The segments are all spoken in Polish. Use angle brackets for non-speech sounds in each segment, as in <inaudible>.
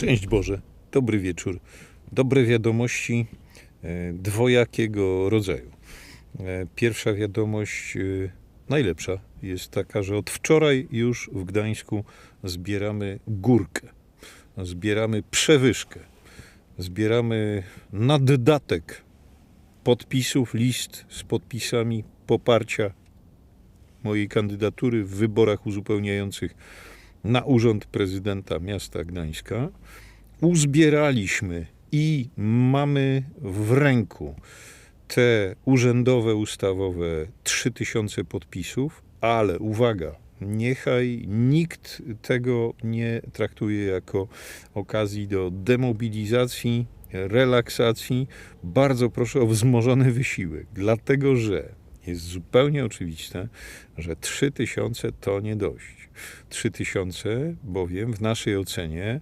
Szczęść Boże, dobry wieczór. Dobre wiadomości e, dwojakiego rodzaju. E, Pierwsza wiadomość, e, najlepsza, jest taka, że od wczoraj już w Gdańsku zbieramy górkę, zbieramy przewyżkę, zbieramy naddatek podpisów, list z podpisami poparcia mojej kandydatury w wyborach uzupełniających na urząd prezydenta miasta Gdańska. Uzbieraliśmy i mamy w ręku te urzędowe, ustawowe 3000 podpisów, ale uwaga, niechaj nikt tego nie traktuje jako okazji do demobilizacji, relaksacji. Bardzo proszę o wzmożony wysiłek, dlatego że jest zupełnie oczywiste, że 3000 to nie dość. 3000, bowiem w naszej ocenie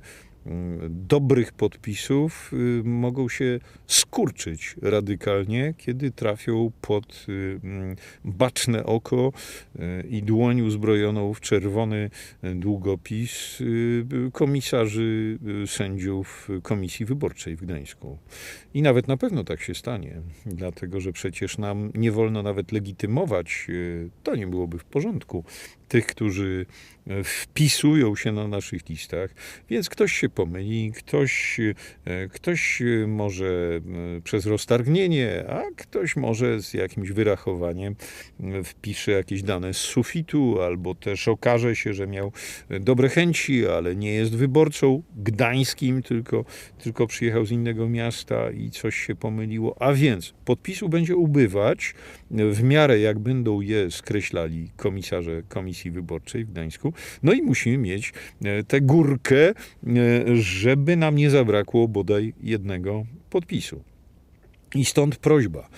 dobrych podpisów y, mogą się skurczyć radykalnie, kiedy trafią pod y, mm, baczne oko y, i dłoń uzbrojoną w czerwony długopis komisarzy, sędziów Komisji Wyborczej w Gdańsku. I nawet na pewno tak się stanie, dlatego że przecież nam nie wolno nawet legitymować, to nie byłoby w porządku, tych, którzy e, wpisują się na naszych listach, więc ktoś się pomyli, ktoś, e, ktoś może e, przez roztargnienie, a ktoś może z jakimś wyrachowaniem wpisze jakieś dane z sufitu, albo też okaże się, że miał dobre chęci, ale nie jest wyborcą gdańskim, tylko, tylko przyjechał z innego miasta i coś się pomyliło. A więc podpisu będzie ubywać w miarę jak będą je skreślali komisarze Komisji Wyborczej w Gdańsku. No i musimy mieć e, tę górkę, e, żeby nam nie zabrakło bodaj jednego podpisu. I stąd prośba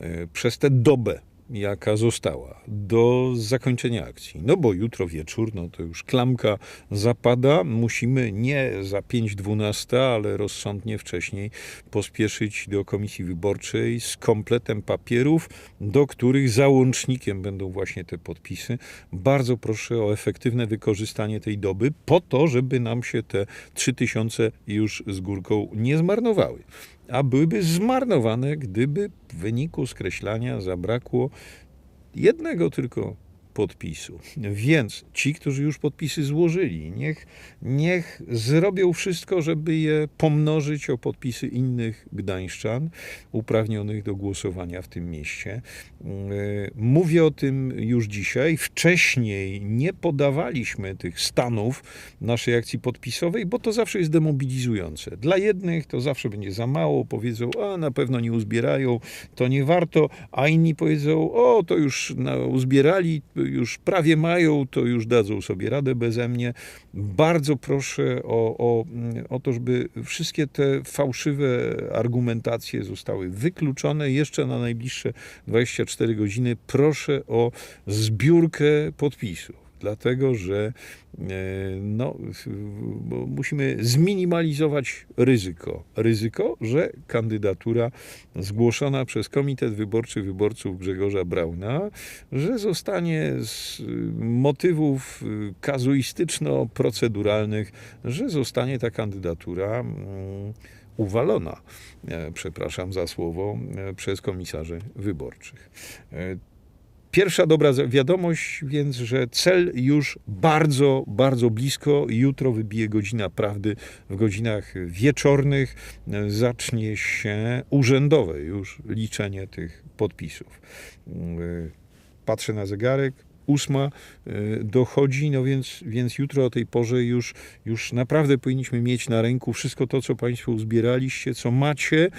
e, przez tę dobę, jaka została do zakończenia akcji. No bo jutro wieczór, no to już klamka zapada. Musimy nie za 5.12, ale rozsądnie wcześniej pospieszyć do komisji wyborczej z kompletem papierów, do których załącznikiem będą właśnie te podpisy. Bardzo proszę o efektywne wykorzystanie tej doby po to, żeby nam się te 3000 już z górką nie zmarnowały a byłyby zmarnowane, gdyby w wyniku skreślania zabrakło jednego tylko podpisu. Więc ci, którzy już podpisy złożyli, niech, niech zrobią wszystko, żeby je pomnożyć o podpisy innych gdańszczan uprawnionych do głosowania w tym mieście. Yy, Mówię o tym już dzisiaj. Wcześniej nie podawaliśmy tych stanów naszej akcji podpisowej, bo to zawsze jest demobilizujące. Dla jednych to zawsze będzie za mało, powiedzą, a na pewno nie uzbierają, to nie warto, a inni powiedzą, o to już uzbierali, już prawie mają, to już dadzą sobie radę beze mnie. Bardzo proszę o, o, o to, żeby wszystkie te fałszywe argumentacje zostały wykluczone jeszcze na najbliższe 24 godziny. Proszę o zbiórkę podpisów dlatego że e, no, musimy zminimalizować ryzyko. Ryzyko, że kandydatura zgłoszona przez Komitet Wyborczy Wyborców Grzegorza Brauna, że zostanie z motywów kazuistyczno-proceduralnych, że zostanie ta kandydatura mm, uwalona, e, przepraszam za słowo, e, przez komisarzy wyborczych. Pierwsza dobra wiadomość, więc, że cel już bardzo, bardzo blisko. Jutro wybije godzina prawdy. W godzinach wieczornych zacznie się urzędowe już liczenie tych podpisów. E, Patrzę na zegarek. Ósma e, dochodzi, no więc, więc jutro o tej porze już, już naprawdę powinniśmy mieć na ręku wszystko to, co Państwo uzbieraliście, co macie.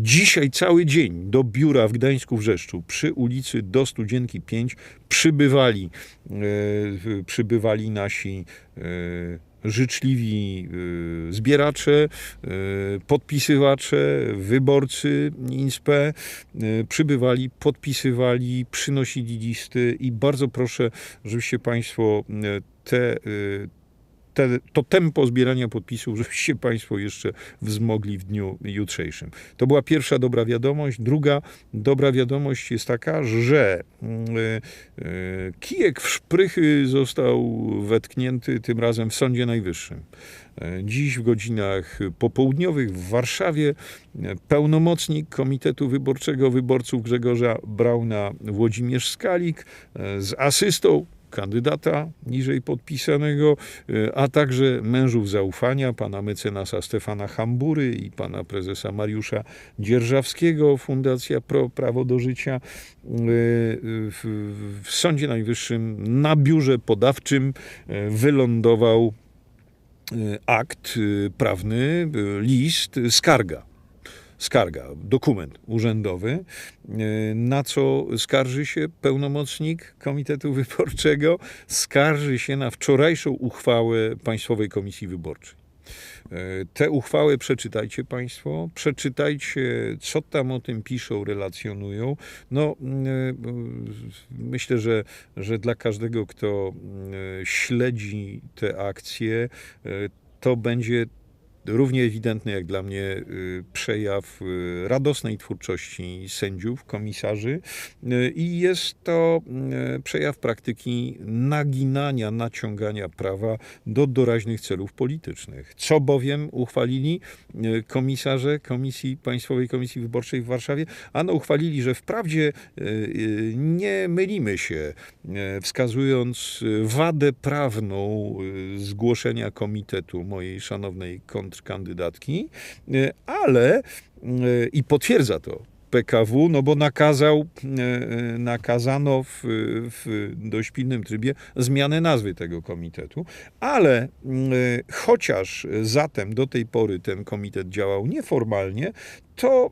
Dzisiaj cały dzień do biura w Gdańsku Wrzeszczu przy ulicy do Studzienki 5 przybywali, e, przybywali nasi e, życzliwi y, zbieracze, y, podpisywacze, wyborcy INSPE y, przybywali, podpisywali, przynosili listy i bardzo proszę, żebyście Państwo te, te, to tempo zbierania podpisów, żebyście Państwo jeszcze wzmogli w dniu jutrzejszym. To była pierwsza dobra wiadomość. Druga dobra wiadomość jest taka, że mm, e, e, kijek w szprychy został wetknięty tym razem w Sądzie Najwyższym. E, Dziś w godzinach popołudniowych w Warszawie pełnomocnik Komitetu Wyborczego Wyborców Grzegorza Brauna Włodzimierz Skalik z asystą kandydata niżej podpisanego, e, a także mężów zaufania, pana mecenasa Stefana Hambury i pana prezesa Mariusza Dzierżawskiego, Fundacja Pro Prawo do Życia, e, w, Sądzie Najwyższym na biurze podawczym e, wylądował akt prawny, list, skarga. Skarga, dokument urzędowy, e, na co skarży się pełnomocnik Komitetu <laughs> Wyborczego? Skarży się na wczorajszą uchwałę Państwowej Komisji Wyborczej. E, Tę uchwałę przeczytajcie Państwo, przeczytajcie, co tam o tym piszą, relacjonują. No, mm, e, myślę, że, że dla każdego, kto mm, śledzi te akcje, to będzie równie ewidentny jak dla mnie y, przejaw y, radosnej twórczości sędziów, komisarzy y, i jest to przejaw praktyki naginania, naciągania prawa do doraźnych celów politycznych. Co bowiem uchwalili komisarze Komisji Państwowej Komisji Wyborczej w Warszawie? Ano uchwalili, że wprawdzie nie mylimy się, wskazując wadę prawną zgłoszenia komitetu mojej szanownej kontrkandydatki, y, ale y, i potwierdza to PKW, no bo nakazał, y, nakazano w, w dość pilnym trybie zmianę nazwy tego komitetu, ale chociaż zatem do tej pory ten komitet działał nieformalnie, to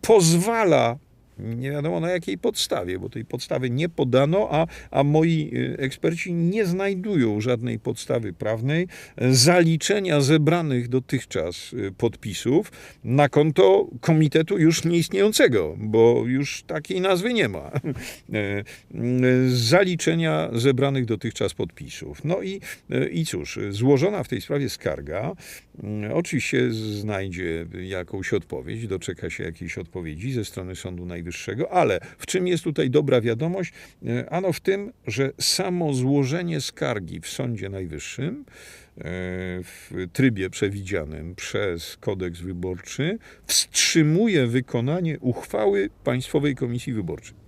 pozwala nie wiadomo na jakiej podstawie, bo tej podstawy nie podano, a, a moi y, eksperci nie znajdują żadnej podstawy prawnej zaliczenia zebranych dotychczas y, podpisów na konto komitetu już nieistniejącego, bo już takiej nazwy nie ma. <laughs> Y, Zaliczenia zebranych dotychczas podpisów. No i, i cóż, złożona w tej sprawie skarga oczywiście znajdzie jakąś odpowiedź, doczeka się jakiejś odpowiedzi ze strony Sądu Najwyższego, ale w czym jest tutaj dobra wiadomość? E, Ano w tym, że samo złożenie skargi w Sądzie Najwyższym e, w trybie przewidzianym przez kodeks wyborczy wstrzymuje wykonanie uchwały Państwowej Komisji Wyborczej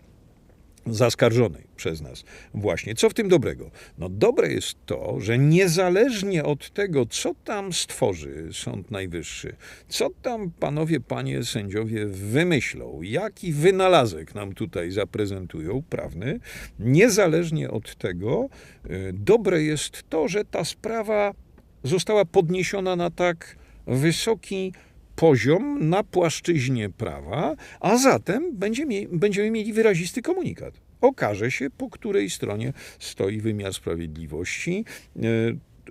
zaskarżonej przez nas właśnie. Co w tym dobrego? No dobre jest to, że niezależnie od tego, co tam stworzy Sąd Najwyższy, co tam panowie, panie sędziowie wymyślą, jaki wynalazek nam tutaj zaprezentują prawny, niezależnie od tego, y, dobre jest to, że ta sprawa została podniesiona na tak wysoki poziom na płaszczyźnie prawa, a zatem będziemy mieli wyrazisty komunikat. Okaże się, po której stronie stoi wymiar sprawiedliwości. E,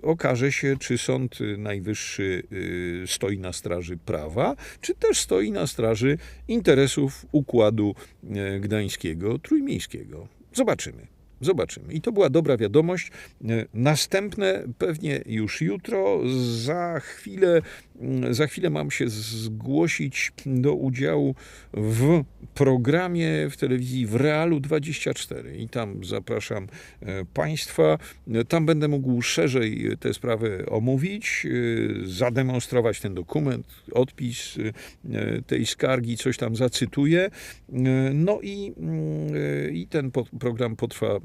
Okaże się, czy Sąd Najwyższy y, stoi na straży prawa, czy też stoi na straży interesów układu e, gdańskiego, trójmiejskiego. Zobaczymy. Zobaczymy. I to była dobra wiadomość. E, Następne pewnie już jutro. Za chwilę, mm, za chwilę mam się zgłosić do udziału w programie w telewizji w Realu 24 i tam zapraszam e, Państwa. E, Tam będę mógł szerzej tę sprawę omówić, zademonstrować ten dokument, odpis tej skargi, coś tam zacytuję. No i, mm, i ten program potrwa,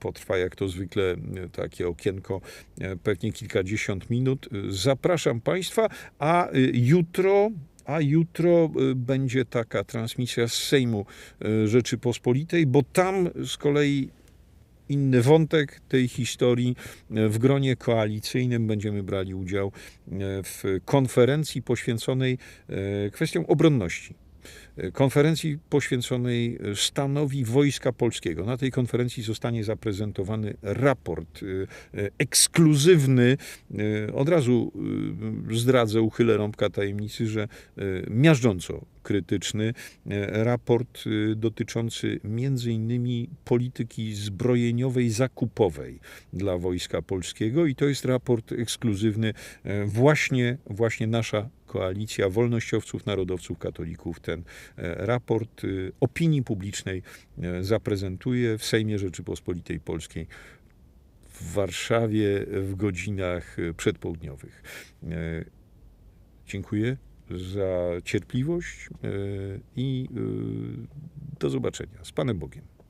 potrwa jak to zwykle e, takie okienko, e, pewnie kilkadziesiąt minut. E, Zapraszam Państwa, a e, jutro a jutro będzie taka transmisja z Sejmu Rzeczypospolitej, bo tam z kolei inny wątek tej historii. W gronie koalicyjnym będziemy brali udział w konferencji poświęconej kwestiom obronności. Konferencji poświęconej stanowi Wojska Polskiego. Na tej konferencji zostanie zaprezentowany raport e, ekskluzywny. E, Od razu zdradzę, uchylę rąbka tajemnicy, że miażdżąco krytyczny raport dotyczący między innymi polityki zbrojeniowej zakupowej dla Wojska Polskiego i to jest raport ekskluzywny właśnie właśnie nasza koalicja wolnościowców, narodowców, katolików ten e, raport e, opinii publicznej e, zaprezentuje w Sejmie Rzeczypospolitej Polskiej w Warszawie w godzinach e, przedpołudniowych. E, Dziękuję za cierpliwość i e, do zobaczenia. Z Panem Bogiem.